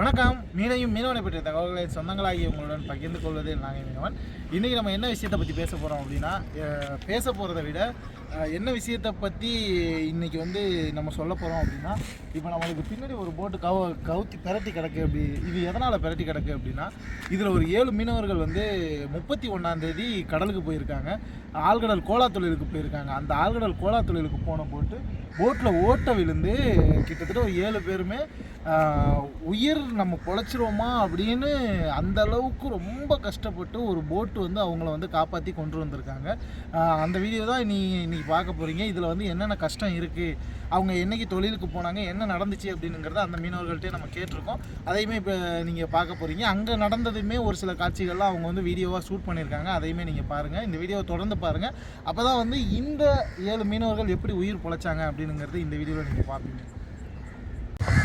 வணக்கம். மீனையும் மீனவனை பற்றிய தகவல்களை சொந்தங்களாகி உங்களுடன் பகிர்ந்து கொள்வது நாங்கள் மீனவன். இன்றைக்கி நம்ம என்ன விஷயத்தை பற்றி பேச போகிறோம் அப்படின்னா பேச போகிறத விட என்ன விஷயத்தை பற்றி இன்றைக்கி வந்து நம்ம சொல்ல போகிறோம் அப்படின்னா இப்போ நம்மளுக்கு பின்னாடி ஒரு போட்டு கவு கவுத்தி பிரட்டி கிடக்கு அப்படி இது எதனால் பிரட்டி கிடக்கு அப்படின்னா இதில் ஒரு ஏழு மீனவர்கள் வந்து முப்பத்தி ஒன்றாந்தேதி கடலுக்கு போயிருக்காங்க. ஆழ்கடல் கோலா தொழிலுக்கு போயிருக்காங்க. அந்த ஆழ்கடல் கோலா தொழிலுக்கு போன போட்டு போட்டில் ஓட்ட விழுந்து கிட்டத்தட்ட ஒரு ஏழு பேருமே உயிர் நம்ம பொழைச்சிருவோமா அப்படின்னு அந்த அளவுக்கு ரொம்ப கஷ்டப்பட்டு ஒரு போட்டு வந்து அவங்கள வந்து காப்பாற்றி கொண்டு வந்திருக்காங்க. அந்த வீடியோ தான் நீ இன்னைக்கு பார்க்க போகிறீங்க இதில் வந்து என்னென்ன கஷ்டம் இருக்குது அவங்க என்னைக்கு தொழிலுக்கு போனாங்க? என்ன நடந்துச்சு அப்படிங்கிறத அந்த மீனவர்கள்ட்டே நம்ம கேட்டிருக்கோம். அதையுமே இப்போ நீங்கள் பார்க்க போகிறீங்க அங்கே நடந்ததுமே ஒரு சில காட்சிகள்லாம் அவங்க வந்து வீடியோவாக ஷூட் பண்ணியிருக்காங்க. அதையுமே நீங்கள் பாருங்கள் இந்த வீடியோவை தொடர்ந்து பாருங்கள் அப்போ தான் வந்து இந்த ஏழு மீனவர்கள் எப்படி உயிர் பொழைச்சாங்க அப்படிங்கிறது இந்த வீடியோவில் நீங்கள் பார்ப்பீங்க.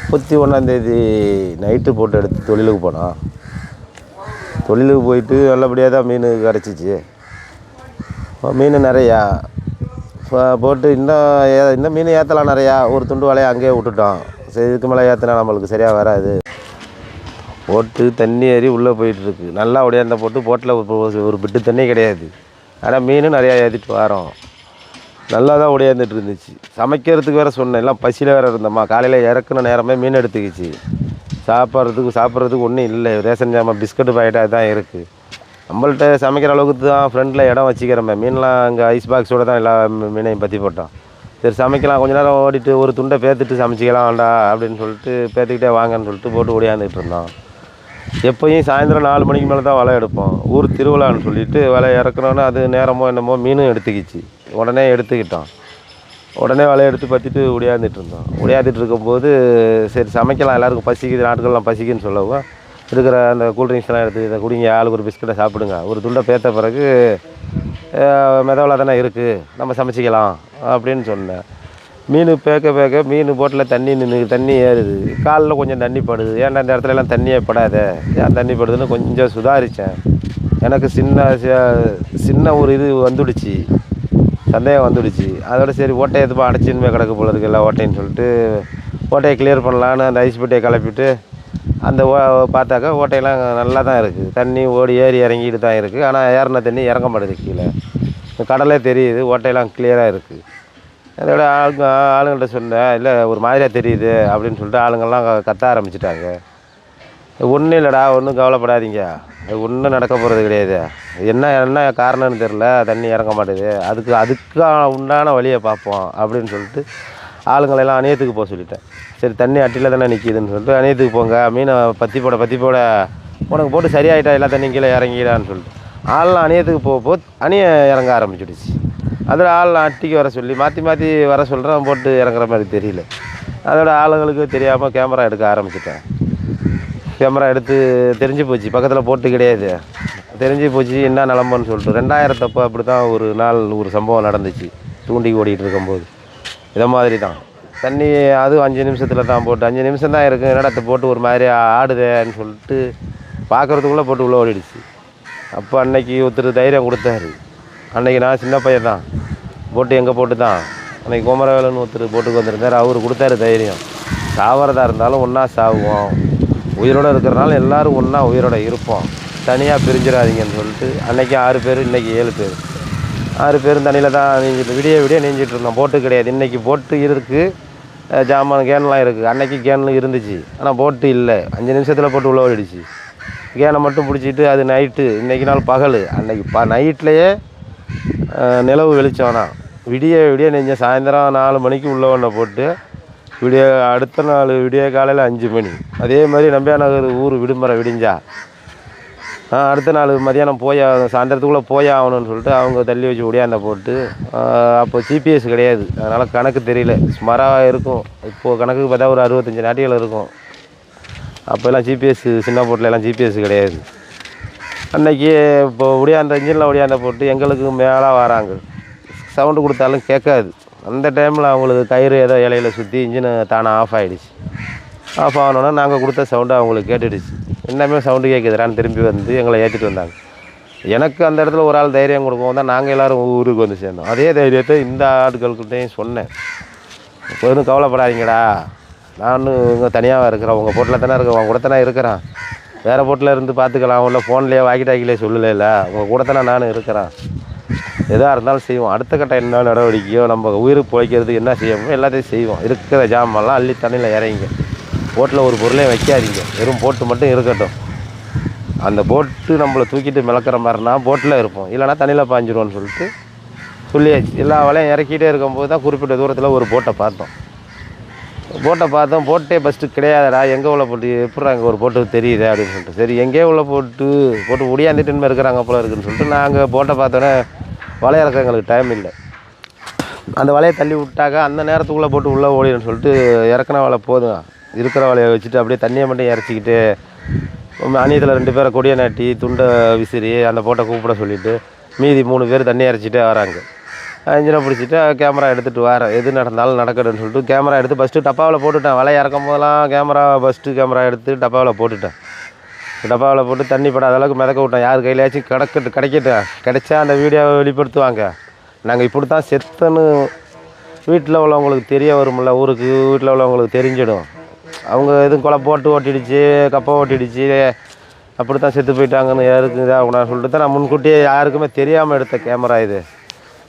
முப்பத்தி ஒன்றாந்தேதி நைட்டு போட்டு எடுத்து தொழிலுக்கு போனோம் தொழிலுக்கு போயிட்டு நல்லபடியாக தான் மீன் கிடச்சிச்சு மீன் நிறையா. இப்போ போட்டு இன்னும் ஏ- இன்னும் மீன் ஏற்றலாம் நிறையா. ஒரு துண்டு வலையை அங்கேயே விட்டுட்டோம். சரி இதுக்கு மேலே ஏற்றினா நம்மளுக்கு சரியாக வராது. போட்டு தண்ணி ஏறி உள்ளே போயிட்டுருக்கு. நல்லா உடையாந்த போட்டு போட்டில் ஒரு ஒரு பிட்டு தண்ணி கிடையாது. ஆனால் மீன் நிறையா ஏற்றிட்டு வரோம். நல்லா தான் உடையாந்துட்டு இருந்துச்சு சமைக்கிறதுக்கு வேறு சொன்னேன். எல்லாம் பசியில் வேறு இருந்தம்மா. காலையில் இறக்குன நேரமே மீன் எடுத்துக்கிச்சு. சாப்பிட்றதுக்கு சாப்பிட்றதுக்கு ஒன்றும் இல்லை. ரேஷன் ஜாமான் பிஸ்கட்டு பாக்கெட்டாக தான் இருக்குது நம்மள்ட்ட சமைக்கிற அளவுக்கு தான் ஃப்ரெண்டில் இடம் வச்சுக்கிறோமே. மீன்லாம் அங்கே ஐஸ் பாக்ஸோடு தான் எல்லா மீனையும் பற்றி போட்டோம். சரி சமைக்கலாம். கொஞ்ச நேரம் ஓடிட்டு ஒரு துண்டை பேத்துட்டு சமைச்சிக்கலாம் வேண்டா அப்படின்னு சொல்லிட்டு பேத்துக்கிட்டே வாங்கன்னு சொல்லிட்டு போட்டு ஓடியாந்துட்டு இருந்தோம். எப்போயும் சாயந்தரம் நாலு மணிக்கு மேலே தான் வலை எடுப்போம். ஊர் திருவிழான்னு சொல்லிட்டு வலை இறக்குனோன்னே அது நேரமோ என்னமோ மீனும் எடுத்துக்கிச்சு. உடனே எடுத்துக்கிட்டோம். உடனே வலையை எடுத்து பற்றிட்டு உடையாந்துட்டு இருந்தோம். உடையாந்துட்டு இருக்கும்போது சரி சமைக்கலாம். எல்லாருக்கும் பசிக்குது நாட்கள்லாம் பசிக்குன்னு சொல்லவும். இருக்கிற அந்த கூல்ட்ரிங்க்ஸ்லாம் எடுத்து இதை குடிங்க ஆளுக்கு ஒரு பிஸ்கட்டை சாப்பிடுங்க. ஒரு துண்டை பேத்த பிறகு மெதவலாக தானே இருக்குது நம்ம சமைச்சிக்கலாம் அப்படின்னு சொன்னேன். மீன் பேக்க பேக்க மீன் போட்டில் தண்ணி நின்று தண்ணி ஏறுது. காலில் கொஞ்சம் தண்ணி படுது. ஏன்டா இந்த இடத்துல எல்லாம் தண்ணியே படாத? ஏன் தண்ணி படுதுன்னு கொஞ்சம் சுதாரித்தேன் எனக்கு சின்ன சின்ன ஒரு இது வந்துடுச்சு. சந்தேகம் வந்துடுச்சு. அதோட சரி ஓட்டையை எதுப்பா அடைச்சின்மே கிடக்கு போல இருக்கு எல்லாம் ஓட்டைன்னு சொல்லிட்டு ஓட்டையை கிளியர் பண்ணலான்னு அந்த ஐஸ் பெட்டியை கிளப்பிட்டு அந்த ஓ பார்த்தாக்கா ஓட்டையெல்லாம் நல்லா தான் இருக்குது தண்ணி ஓடி ஏறி இறங்கிட்டு தான் இருக்குது ஆனால் ஏறின தண்ணி இறங்க மாட்டேது கீழே. கடலே தெரியுது ஓட்டையெல்லாம் கிளியராக இருக்குது அதோட ஆளுங்க ஆளுங்கள்ட்ட சொன்னேன் இல்லை ஒரு மாதிரியாக தெரியுது அப்படின்னு சொல்லிட்டு ஆளுங்கள்லாம் க- கத்த ஆரம்பிச்சிட்டாங்க. ஒன்றும் இல்லைடா ஒன்றும் கவலைப்படாதீங்க. அது ஒன்றும் நடக்க போகிறது கிடையாது. என்ன என்ன காரணம்னு தெரில தண்ணி இறங்க மாட்டேது அதுக்கு அதுக்கான உண்டான வழியை பார்ப்போம் அப்படின்னு சொல்லிட்டு ஆளுங்களெல்லாம் அணையத்துக்கு போக சொல்லிட்டேன். சரி தண்ணி அட்டியில் தானே நிற்கிதுன்னு சொல்லிட்டு அணையத்துக்கு போங்க. மீனை பற்றி போட பற்றி போட உனக்கு போட்டு சரியாயிட்டா எல்லா தண்ணியும் கீழே இறங்கிடான்னு சொல்லிட்டு ஆள்லாம் அணையத்துக்கு போக போ அணிய இறங்க ஆரம்பிச்சிடுச்சு. அதில் ஆள் அட்டிக்கு வர சொல்லி மாற்றி மாற்றி வர சொல்கிறேன் போட்டு இறங்குற மாதிரி தெரியல. அதோட ஆளுங்களுக்கு தெரியாமல் கேமரா எடுக்க ஆரம்பிச்சிட்டேன். கேமரா எடுத்து தெரிஞ்சு போச்சு பக்கத்தில் போட்டு கிடையாது. தெரிஞ்சு போச்சு என்ன நிலம்பன்னு சொல்லிட்டு. ரெண்டாயிரத்தப்போ அப்படி தான் ஒரு நாள் ஒரு சம்பவம் நடந்துச்சு தூண்டி ஓடிட்டு இருக்கும்போது. இதை மாதிரி தான் தண்ணி அதுவும் அஞ்சு நிமிஷத்தில் தான் போட்டு அஞ்சு நிமிஷம் தான் இருக்குது என்னடா போட்டு ஒரு மாதிரி ஆடுதேன்னு சொல்லிட்டு பார்க்குறதுக்குள்ளே போட்டு உள்ளே ஓடிடுச்சு. அப்போ அன்னைக்கு ஒருத்தர் தைரியம் கொடுத்தாரு. அன்னைக்கு நான் சின்ன பையன் தான். போட்டு எங்கே போட்டு தான். அன்றைக்கி குமரவேலன் ஒருத்தர் போட்டுக்கு வந்திருந்தார். அவர் கொடுத்தாரு தைரியம். சாவறதா இருந்தாலும் ஒன்றா சாவுவோம். உயிரோடு இருக்கிறனால எல்லாரும் ஒன்றா உயிரோட இருப்போம். தனியாக பிரிஞ்சிடாதீங்கன்னு சொல்லிட்டு அன்றைக்கி ஆறு பேர் இன்னைக்கு ஏழு பேர். ஆறு பேரும் தண்ணியில் தான் நீஞ்சிட்டு விடிய விடிய நீஞ்சிட்டு இருந்தோம். போட்டு கிடையாது. இன்றைக்கி போட்டு இருக்குது ஜாமான் கேன்லாம் இருக்குது அன்னைக்கு கேன் இருந்துச்சு. ஆனால் போட்டு இல்லை. அஞ்சு நிமிஷத்தில் போட்டு உள்ள கேனை மட்டும் பிடிச்சிட்டு அது நைட்டு இன்றைக்கி நாள் பகல். அன்றைக்கி ப நைட்லேயே நிலவு வெளிச்சம்னா. விடிய விடிய நெஞ்ச சாயந்தரம் நாலு மணிக்கு உள்ள ஒன்றை போட்டு விடிய அடுத்த நாள் விடிய காலையில் அஞ்சு மணி. அதே மாதிரி நம்பியா நகர் ஊர் விடுமுறை விடிஞ்சா. அடுத்த நாள் மதியானம் போய் சாயந்தரத்துக்குள்ளே போய் ஆகணும்னு சொல்லிட்டு அவங்க தள்ளி வச்சு ஒடியாந்த போட்டு அப்போ ஜிபிஎஸ் கிடையாது. அதனால் கணக்கு தெரியல. சுமாராக இருக்கும். இப்போது கணக்குக்கு பார்த்தா ஒரு அறுபத்தஞ்சி நாட்டிகள் இருக்கும். அப்போல்லாம் ஜிபிஎஸ் சின்ன போட்டில் எல்லாம் ஜிபிஎஸ் கிடையாது. அன்னைக்கு இப்போ ஒடியாந்த இன்ஜினில் ஒடியாந்த போட்டு எங்களுக்கு மேலே வராங்க. சவுண்டு கொடுத்தாலும் கேட்காது. அந்த டைமில் அவங்களுக்கு கயிறு ஏதோ இலையில சுற்றி இன்ஜினு தானாக ஆஃப் ஆகிடுச்சு ஆஃப் ஆகணுன்னா நாங்கள் கொடுத்த சவுண்டு அவங்களுக்கு கேட்டுடுச்சு. இன்னமே சவுண்டு கேட்குதுடான்னு திரும்பி வந்து எங்களை ஏற்றிட்டு வந்தாங்க. எனக்கு அந்த இடத்துல ஒரு ஆள் தைரியம் கொடுக்கவும் தான் நாங்கள் எல்லோரும் ஊருக்கு வந்து சேர்ந்தோம். அதே தைரியத்தை இந்த ஆட்கள்கிட்டையும் சொன்னேன். எதுவும் கவலைப்படாதீங்கடா. நான் இங்கே தனியாக இருக்கிறேன். உங்கள் பொருளில் தானே இருக்கேன் உங்கள் கூட தானே இருக்கிறேன். வேறு போட்டில் இருந்து பார்த்துக்கலாம் உள்ள ஃபோன்லேயே வாக்கி டாக்கிலே சொல்லலை உங்கள் கூட தானே நான் இருக்கிறேன். எதாக இருந்தாலும் செய்வோம். அடுத்த கட்டம் என்ன நடவடிக்கையோ நம்ம உயிர் பிழைக்கிறதுக்கு என்ன செய்யணுமோ எல்லாத்தையும் செய்வோம். இருக்கிற ஜாமெல்லாம் அள்ளி தண்ணியில் இறங்கிங்க. போட்டில் ஒரு பொருளையும் வைக்காதீங்க. வெறும் போட்டு மட்டும் இருக்கட்டும். அந்த போட்டு நம்மளை தூக்கிட்டு மிளக்குற மாதிரினா போட்டில் இருப்போம். இல்லைனா தண்ணியில் பாஞ்சிருவோன்னு சொல்லிட்டு சொல்லியாச்சு. எல்லா வலையும் இறக்கிட்டே இருக்கும்போது தான் குறிப்பிட்ட தூரத்தில் ஒரு போட்டை பார்த்தோம். போட்டை பார்த்தோம் போட்டே ஃபஸ்ட்டு கிடையாதுடா. எங்கே உள்ள போட்டு எப்படி அங்கே ஒரு போட்டு தெரியுது அப்படின்னு சொல்லிட்டு. சரி எங்கேயோ உள்ள போட்டு போட்டு ஒடியாந்துட்டுன்னு இருக்கிறாங்க போல இருக்குன்னு சொல்லிட்டு நாங்கள் போட்டை பார்த்தோன்னே வலை இறக்க எங்களுக்கு டைம் இல்லை. அந்த வலையை தள்ளி விட்டாக்க அந்த நேரத்துக்குள்ளே போட்டு உள்ளே ஓடிடுன்னு சொல்லிட்டு இறக்குன வலை போதும். இருக்கிற வலையை வச்சுட்டு அப்படியே தண்ணியை மட்டும் இறச்சிக்கிட்டு அணியத்தில் ரெண்டு பேரை கொடியை நாட்டி துண்டை விசிறி அந்த போட்டை கூப்பிட சொல்லிவிட்டு மீதி மூணு பேர் தண்ணி இறச்சிட்டே வராங்க. இன்ஜினை பிடிச்சிட்டு கேமரா எடுத்துகிட்டு வரேன் எது நடந்தாலும் நடக்கட்டும்னு சொல்லிட்டு கேமரா எடுத்து ஃபஸ்ட்டு டப்பாவில் போட்டுட்டேன். வலை இறக்கும் போதெல்லாம் கேமரா ஃபஸ்ட்டு கேமரா எடுத்து டப்பாவில் போட்டுட்டேன். டப்பாவில் போட்டு தண்ணி படாத அளவுக்கு மிதக்க விட்டேன். யார் கையிலையாச்சும் கிடக்கட்டு கிடைக்கட்டேன் கிடைச்சா அந்த வீடியோவை வெளிப்படுத்துவாங்க. நாங்கள் இப்படி தான் செத்தன்னு வீட்டில் உள்ளவங்களுக்கு தெரிய வரும்ல. ஊருக்கு வீட்டில் உள்ளவங்களுக்கு தெரிஞ்சிடும். அவங்க எதுவும் கொலை போட்டு ஓட்டிடுச்சு கப்பை ஓட்டிடுச்சு அப்படி தான் செத்து போயிட்டாங்கன்னு யாருக்கு இதாகக்கூடாது சொல்லிட்டு தான் நான் முன்கூட்டியே யாருக்குமே தெரியாமல் எடுத்த கேமரா இது.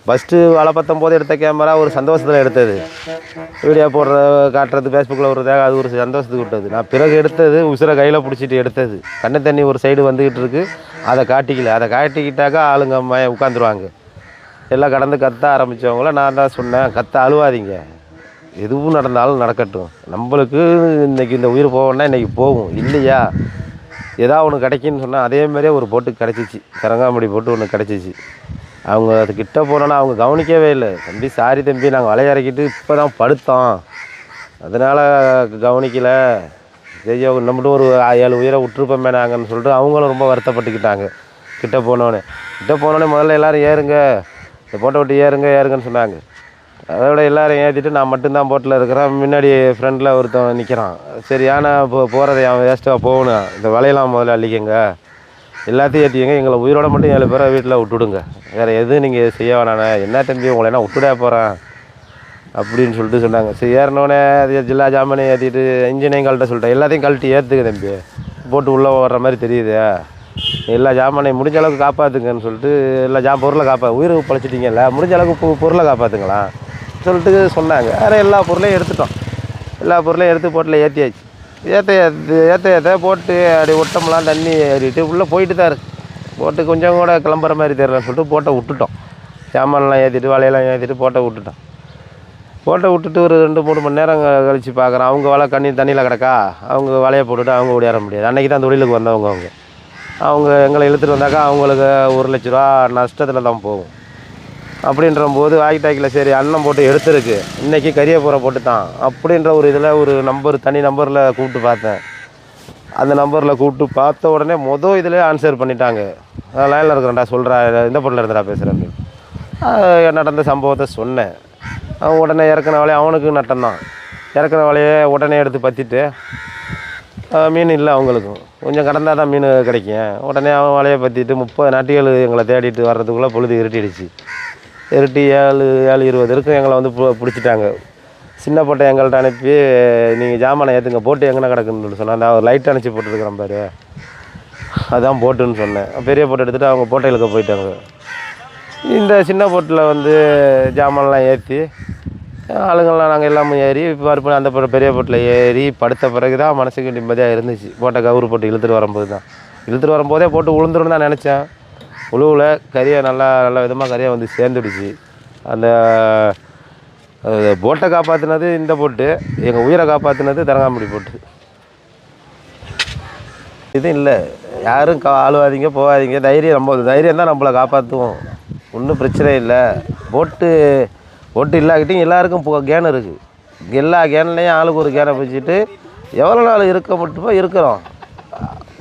ஃபஸ்ட்டு வலை பத்தம் போது எடுத்த கேமரா ஒரு சந்தோஷத்தில் எடுத்தது. வீடியோ போடுற காட்டுறது ஃபேஸ்புக்கில் விடுறதாக அது ஒரு சந்தோஷத்துக்கு விட்டது. நான் பிறகு எடுத்தது உசுரை கையில் பிடிச்சிட்டு எடுத்தது. கண்ணை தண்ணி ஒரு சைடு வந்துக்கிட்டு இருக்கு. அதை காட்டிக்கல. அதை காட்டிக்கிட்டாக்கா ஆளுங்க அம்மா உட்காந்துருவாங்க எல்லாம் கடந்து கத்த ஆரம்பித்தவங்கள நான் தான் சொன்னேன். கத்த அழுவாதீங்க. எதுவும் நடந்தாலும் நடக்கட்டும். நம்மளுக்கு இன்றைக்கி இந்த உயிர் போகணும்னா இன்றைக்கி போகும். இல்லையா? ஏதாவது ஒன்று கிடைக்குன்னு சொன்னால் அதே மாதிரியே ஒரு போட்டு கிடச்சிச்சு. கரங்காமடி போட்டு ஒன்று கிடச்சிச்சு. அவங்க அது கிட்ட போனோன்னா அவங்க கவனிக்கவே இல்லை. தம்பி சாரி தம்பி நாங்கள் வலைய இப்போ தான் படுத்தோம். அதனால் கவனிக்கலை. ஐயோ நம்மளும் ஒரு ஏழு உயிரை விட்டுருப்போமே நாங்கன்னு சொல்லிட்டு அவங்களும் ரொம்ப வருத்தப்பட்டுக்கிட்டாங்க. கிட்ட போனோன்னே கிட்ட போனோடனே முதல்ல எல்லோரும் ஏறுங்க. இந்த போட்டை விட்டு ஏறுங்க ஏறுங்கன்னு சொன்னாங்க. அதோட எல்லோரும் ஏற்றிட்டு நான் மட்டும்தான் போட்டில் இருக்கிறேன். முன்னாடி ஃப்ரெண்டில் ஒருத்தன் நிற்கிறான் சரி ஏன்னா இப்போ போகிறத அவன் வேஸ்ட்டாக போகணும். இந்த வலையெல்லாம் முதல்ல அள்ளிக்கங்க. எல்லாத்தையும் ஏற்றிக்கங்க எங்களை உயிரோட மட்டும் ஏழு பேரை வீட்டில் விட்டுடுங்க. வேறு எதுவும் நீங்கள் செய்ய வேணாண்ணே என்ன தம்பி உங்களை என்ன விட்டுடா போகிறேன் அப்படின்னு சொல்லிட்டு சொன்னாங்க. சரி ஏறினோடனே அது ஜில்லா ஜாமனை ஏற்றிட்டு இன்ஜினையும் கழட்ட சொல்லிட்டேன். எல்லாத்தையும் கழட்டி ஏற்றுக்க தம்பி. போட்டு உள்ளே ஓடுற மாதிரி தெரியுது. எல்லா ஜாமானையும் முடிஞ்ச அளவுக்கு காப்பாற்றுங்கன்னு சொல்லிட்டு எல்லா ஜா பொருளை காப்பா உயிர் பழச்சிட்டிங்கல்ல முடிஞ்ச அளவுக்கு பொருளை காப்பாற்றுங்களா சொல்லிட்டு சொன்னாங்க. வேறு எல்லா பொருளையும் எடுத்துட்டோம். எல்லா பொருளையும் எடுத்து போட்டில் ஏற்றியாச்சு ஏற்ற ஏற்ற ஏற்ற ஏற்ற போட்டு அப்படி விட்டோம்லாம் தண்ணி ஏறிட்டு உள்ளே போயிட்டு தான் போட்டு கொஞ்சம் கூட கிளம்புற மாதிரி தெரியலன்னு சொல்லிட்டு போட்டை விட்டுட்டோம். சாமான்லாம் ஏற்றிட்டு வலையெல்லாம் ஏற்றிட்டு போட்டை விட்டுட்டோம். போட்டை விட்டுட்டு ஒரு ரெண்டு மூணு மணி நேரம் கழித்து கழிச்சு பார்க்குறேன் அவங்க வலை கண்ணி தண்ணியில் கிடக்கா? அவங்க வலையை போட்டுட்டு அவங்க ஓடியார முடியாது. அன்றைக்கி தான் தொழிலுக்கு வந்தவங்க அவங்க. அவங்க எங்களை இழுத்துட்டு வந்தாக்கா அவங்களுக்கு ஒரு லட்ச ரூபா நஷ்டத்தில் தான் போகும். அப்படின்ற போது வாக்கி டாக்கில் சரி அண்ணன் போட்டு எடுத்திருக்கு. இன்றைக்கி கரியப்புறம் போட்டு தான் அப்படின்ற ஒரு இதில் ஒரு நம்பர் தனி நம்பரில் கூப்பிட்டு பார்த்தேன். அந்த நம்பரில் கூப்பிட்டு பார்த்த உடனே மொதல் இதில் ஆன்சர் பண்ணிட்டாங்க. லைனில் இருக்கிறேன்டா சொல்கிறா இந்த பொருளில் இருந்துடா பேசுகிறேன் நடந்த சம்பவத்தை சொன்னேன். அவன் உடனே இறக்குன வலையை அவனுக்கு நட்டம்தான் இறக்குன வலையை உடனே எடுத்து பற்றிட்டு மீன் இல்லை அவங்களுக்கும். கொஞ்சம் கடந்தால் தான் மீன் கிடைக்கும். உடனே அவன் வலையை பற்றிட்டு முப்பது நாட்டிகள் எங்களை தேடிட்டு வர்றதுக்குள்ளே பொழுது இருட்டிடுச்சு. இருட்டி ஏழு ஏழு இருபது இருக்கும். எங்களை வந்து பு- பிடிச்சிட்டாங்க. சின்ன போட்டை எங்கள்கிட்ட அனுப்பி நீங்கள் ஜாமானை ஏற்றுங்க போட்டு எங்கே கிடக்குன்னு சொல்லி சொன்னேன். நான் ஒரு லைட் அணைச்சி போட்டுருக்குறேன் பாரு. அதான் போட்டுன்னு சொன்னேன். பெரிய போட்டை எடுத்துகிட்டு அவங்க போட்டைகளுக்கு போயிட்டாங்க. இந்த சின்ன போட்டில் வந்து ஜாமான்லாம் ஏற்றி ஆளுங்கள்லாம் நாங்கள் எல்லாமே ஏறி இப்போ அந்த பொ- பெரிய போட்டில் ஏறி படுத்த பிறகு தான் மனசுக்கு நிம்மதியாக இருந்துச்சு. போட்டை கவுரு போட்டு இழுத்துட்டு வரும்போது தான் இழுத்துட்டு வரும்போதே போட்டு உளுந்துருன்னு தான் நினச்சேன். உழுவில் கறியை நல்லா நல்ல விதமாக கறியை வந்து சேர்ந்துடுச்சு. அந்த போட்டை காப்பாற்றினது இந்த போட்டு எங்கள் உயிரை காப்பாற்றினது தரங்காம்படி போட்டு. இது இல்லை. யாரும் கா ஆளுவாதீங்க போகாதீங்க தைரியம் நம்ம தைரியம் தான் நம்மளை காப்பாற்றுவோம் ஒன்றும் பிரச்சனை இல்லை. போட்டு போட்டு இல்லாக்கிட்டையும் எல்லாருக்கும் போ கேன் இருக்குது எல்லா கேன்லேயும் ஆளுக்கு ஒரு கேனை வச்சுட்டு எவ்வளோ நாள் இருக்க மட்டுமோ இருக்கிறோம்.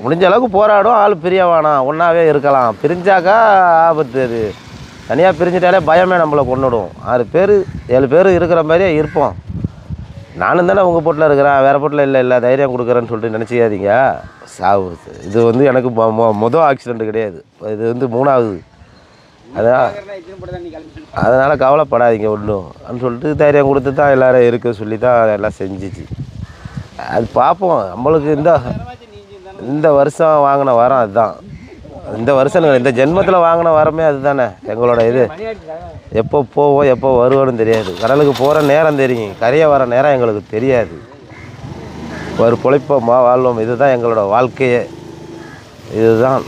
முடிஞ்ச அளவுக்கு போராடும். ஆள் பிரிய வேணாம் ஒன்றாவே இருக்கலாம். பிரிஞ்சாக்கா ஆபத்து அது. தனியாக பிரிஞ்சிட்டாலே பயமே நம்மளை கொண்டுடும் ஆறு பேர் ஏழு பேர் இருக்கிற மாதிரியே இருப்போம். நானும் தானே உங்கள் போட்டில் இருக்கிறேன். வேறு போட்டில் இல்லை இல்லை. தைரியம் கொடுக்குறேன்னு சொல்லிட்டு நினச்சிக்காதீங்க. சாவு. இது வந்து எனக்கு மொ மொ- மொதல் ஆக்சிடெண்ட் கிடையாது. இது வந்து மூணாவது. அதான் அதனால் கவலைப்படாதீங்க ஒன்றும். அப்படின்னு சொல்லிட்டு தைரியம் கொடுத்து தான் எல்லோரும் இருக்க சொல்லி தான் எல்லாம் செஞ்சிச்சு. அது பார்ப்போம் நம்மளுக்கு இந்த இந்த வருஷம் வாங்கின வரம் அதுதான். இந்த வருஷம் இந்த ஜென்மத்தில் வாங்கின வரமே அதுதானே எங்களோட இது. எப்போ போவோம் எப்போ வருவோன்னு தெரியாது. கடலுக்கு போகிற நேரம் தெரியும். கரையை வர நேரம் எங்களுக்கு தெரியாது. ஒரு பொழைப்போமா வாழ்வோம். இதுதான் எங்களோட வாழ்க்கையே. இதுதான்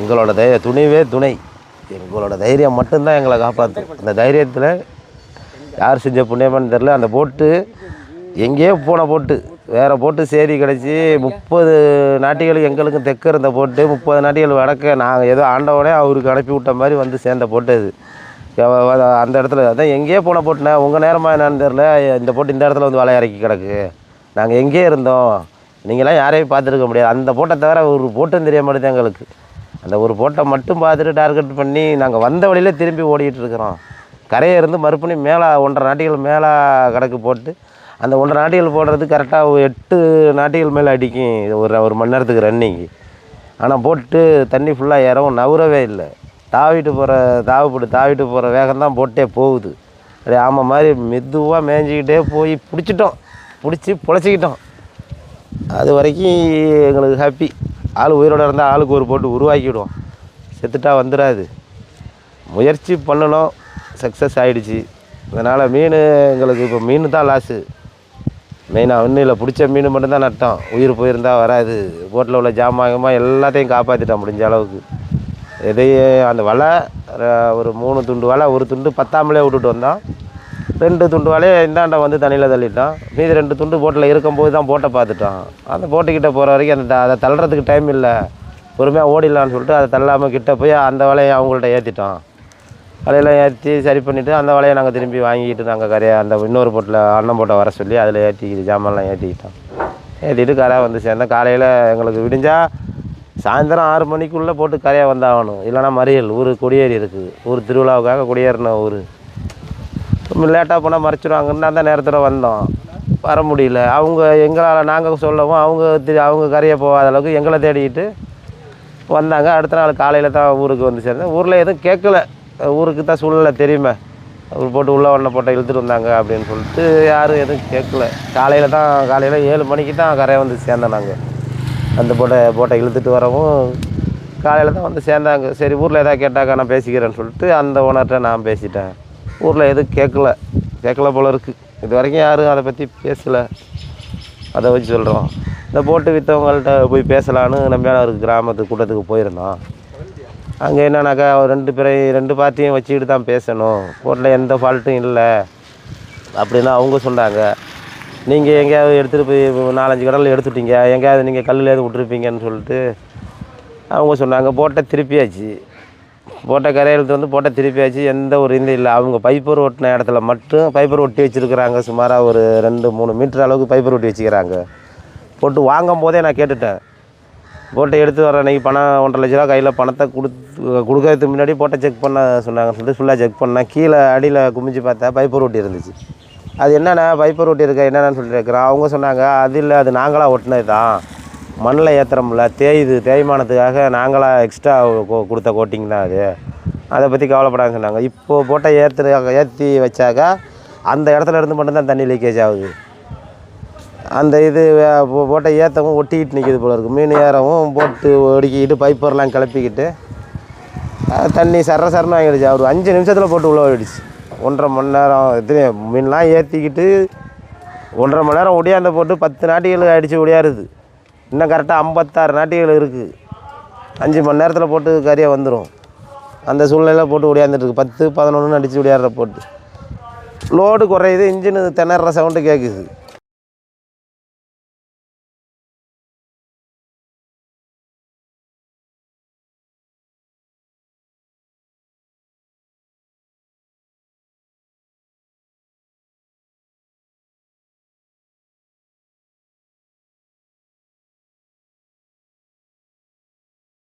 எங்களோட தைரிய துணிவே துணை. எங்களோட தைரியம் மட்டும்தான் எங்களை காப்பாற்றும் அந்த தைரியத்தில் யார் செஞ்ச புண்ணியமான்னு தெரில அந்த போட்டு எங்கேயோ போன போட்டு. வேறு போட்டு சேரி கிடச்சி முப்பது நாட்டிகள் எங்களுக்கும் தெற்க இருந்த போட்டு முப்பது நாட்டிகள் வடக்க நாங்கள் ஏதோ ஆண்டவனே அவருக்கு அனுப்பி விட்ட மாதிரி வந்து சேர்ந்த போட்டு அது. அந்த இடத்துல அதான் எங்கேயே போன போட்டுனே உங்கள் நேரமாக என்னன்னு தெரில இந்த போட்டு இந்த இடத்துல வந்து வலை இறக்கி கிடக்கு. நாங்கள் எங்கேயே இருந்தோம். நீங்களாம் யாரையும் பார்த்துருக்க முடியாது. அந்த போட்டை தவிர ஒரு போட்டும் தெரிய மாட்டேது எங்களுக்கு. அந்த ஒரு போட்டை மட்டும் பார்த்துட்டு டார்கெட் பண்ணி நாங்கள் வந்த வழியில் திரும்பி ஓடிக்கிட்டு இருக்கிறோம். கரையை இருந்து மறுபடியும் மேலே ஒன்றரை நாட்டிகள் மேலே கணக்கு போட்டு அந்த ஒன்றரை நாட்டிகள் போடுறது கரெக்டாக எட்டு நாட்டிகள் மேலே அடிக்கும். ஒரு ஒரு மணி நேரத்துக்கு ரன்னிங்கு ஆனால் போட்டு தண்ணி ஃபுல்லாக இறவும் நவுறவே இல்லை. தாவிட்டு போகிற தாவப்பட்டு தாவிட்டு போகிற வேகம் தான் போட்டே போகுது. அப்படியே ஆமாம் மாதிரி மெதுவாக மேய்ஞ்சிக்கிட்டே போய் பிடிச்சிட்டோம். பிடிச்சி பொழைச்சிக்கிட்டோம். அது வரைக்கும் எங்களுக்கு ஹாப்பி ஆள் உயிரோட இருந்தால் ஆளுக்கு ஒரு போட்டு உருவாக்கிவிடுவோம் செத்துட்டா வந்துடாது முயற்சி பண்ணணும். சக்ஸஸ் ஆகிடுச்சி அதனால் மீன் எங்களுக்கு இப்போ மீன் தான் லாஸு மெயினாக ஒன்றும் இல்லை பிடிச்ச மீன் மட்டும்தான் நட்டோம். உயிர் போயிருந்தால் வராது. போட்டில் உள்ள ஜாமாகமா எல்லாத்தையும் காப்பாற்றிட்டோம் முடிஞ்ச அளவுக்கு. எதையே அந்த வலை ஒரு மூணு துண்டு வலை ஒரு துண்டு பத்தாமலே விட்டுட்டு வந்தோம் ரெண்டு துண்டு வலையை இந்தாண்ட வந்து தண்ணியில் தள்ளிட்டோம் மீதி ரெண்டு துண்டு போட்டில் இருக்கும்போது தான் போட்டை பார்த்துட்டோம் அந்த போட்டுக்கிட்ட போகிற வரைக்கும் அந்த அதை தள்ளுறதுக்கு டைம் இல்லை. பொறுமையாக ஓடிடலான்னு சொல்லிட்டு அதை தள்ளாமல் கிட்டே போய் அந்த வலையை அவங்கள்ட்ட ஏற்றிட்டோம் வலையெல்லாம் ஏற்றி சரி பண்ணிவிட்டு அந்த வலையை நாங்கள் திரும்பி வாங்கிக்கிட்டு நாங்கள் கரையை அந்த இன்னொரு போட்டில் அண்ணன் போட்டை வர சொல்லி அதில் ஏற்றிக்கிட்டு ஜாமான்லாம் ஏற்றிக்கிட்டோம். ஏற்றிட்டு கரை வந்து சேர்ந்தோம். காலையில் எங்களுக்கு விடிஞ்சால் சாயந்தரம் ஆறு மணிக்குள்ளே போட்டு கரையாக வந்தாகணும். இல்லைன்னா மறியல். ஊர் கொடியேறி இருக்குது. ஊர் திருவிழாவுக்காக குடியேறின ஊர். லேட்டாக போனால் மறைச்சிடுவாங்கன்னு அந்த நேரத்தில் வந்தோம். வர முடியல. அவங்க எங்களால் நாங்கள் சொல்லவும் அவங்க திரு அவங்க கரையை போகாத அளவுக்கு எங்களை தேடிக்கிட்டு வந்தாங்க. அடுத்த நாள் காலையில் தான் ஊருக்கு வந்து சேர்ந்தேன் ஊரில் எதுவும் கேட்கல. ஊருக்கு தான் சூழ்நிலை தெரியுமே. அவர் போட்டு உள்ள ஒன்றை போட்ட இழுத்துட்டு வந்தாங்க அப்படின்னு சொல்லிட்டு யாரும் எதுவும் கேட்கல. காலையில் தான் காலையில் ஏழு மணிக்கு தான் கரையை வந்து சேர்ந்தோம் நாங்கள் அந்த போட்டை போட்டை இழுத்துட்டு வரவும் காலையில் தான் வந்து சேர்ந்தாங்க. சரி ஊரில் எதாவது கேட்டாக்கா நான் பேசிக்கிறேன்னு சொல்லிட்டு அந்த ஓனர்கிட்ட நான் பேசிட்டேன். ஊரில் எதுவும் கேட்கல. கேட்கல போல இருக்குது இது வரைக்கும் யாரும் அதை பற்றி பேசலை. அதை வச்சு சொல்கிறோம் இந்த போட்டு விற்றவங்கள்ட்ட போய் பேசலான்னு நம்பியானவருக்கு கிராமத்து கூட்டத்துக்கு போயிருந்தோம். அங்கே என்னன்னாக்கா ரெண்டு பேரை ரெண்டு பார்ட்டியும் வச்சுக்கிட்டு தான் பேசணும். போட்டில் எந்த ஃபால்ட்டும் இல்லை. அப்படின்னு அவங்க சொன்னாங்க நீங்கள் எங்கேயாவது எடுத்துகிட்டு போய் நாலஞ்சு கடலில் எடுத்துட்டீங்க. எங்கேயாவது நீங்கள் கல்லில் எதுவும் விட்டுருப்பீங்கன்னு சொல்லிட்டு அவங்க சொன்னாங்க. போட்டை திருப்பியாச்சு. போட்டை கரையிலத்து வந்து போட்டை திருப்பியாச்சு. எந்த ஒரு இது இல்லை. அவங்க பைப்பர் ஒட்டின இடத்துல மட்டும் பைப்பர் ஒட்டி வச்சுருக்குறாங்க. சுமாராக ஒரு ரெண்டு மூணு மீட்டர் அளவுக்கு பைப்பர் ஒட்டி வச்சுக்கிறாங்க. போட்டு வாங்கும் போதே நான் கேட்டுட்டேன். போட்டை எடுத்து வர அன்றைக்கி பணம் ஒன்றரை லட்ச ரூபா கையில் பணத்தை கொடுத்து கொடுக்கறதுக்கு முன்னாடி போட்டை செக் பண்ண சொன்னாங்க. சொல்லிட்டு ஃபுல்லாக செக் பண்ணேன். கீழே அடியில் குமிஞ்சு பார்த்தா பைப்பர் ஒட்டி இருந்துச்சு. அது என்னென்ன பைப்பர் ஒட்டி இருக்க என்னென்னு சொல்லிட்டு இருக்கிறேன் அவங்க சொன்னாங்க அது இல்லை அது நாங்களாக ஒட்டினது தான். மண்ணில் ஏற்றுறோம்ல தேயுது தேய்மானத்துக்காக நாங்களாக எக்ஸ்ட்ரா கொடுத்த கோட்டிங் தான் அது. அதை பற்றி கவலைப்படாதுன்னு சொன்னாங்க. இப்போது போட்டை ஏற்று ஏற்றி வச்சாக்கா அந்த இடத்துல இருந்து மட்டும்தான் தண்ணி லீக்கேஜ் ஆகுது. அந்த இது போட்ட போட்டை ஏற்றவும் ஒட்டிக்கிட்டு நிற்கிது போல இருக்குது மீன் ஏறவும் போட்டு ஒடுக்கிக்கிட்டு பைப்பர்லாம் கிளப்பிக்கிட்டு தண்ணி சர சரன்னு வாங்கிடுச்சு ஒரு அஞ்சு நிமிஷத்தில் போட்டு உள்ள ஓடிடுச்சு ஒன்றரை மணி நேரம் எத்தனை மீன்லாம் ஏற்றிக்கிட்டு ஒன்றரை மணி நேரம் ஒடியாந்த போட்டு பத்து நாட்டிகள் அடித்து ஒடியாருது. இன்னும் கரெக்டாக ஐம்பத்தாறு நாட்டிகள் இருக்குது அஞ்சு மணி நேரத்தில் போட்டு கறியாக வந்துடும் அந்த சூழ்நிலையில் போட்டு ஒடியாந்துட்டுருக்கு பத்து பதினொன்றுன்னு அடித்து ஒடியாடுற போட்டு. லோடு குறையுது இன்ஜினு திணற சவுண்டு கேட்குது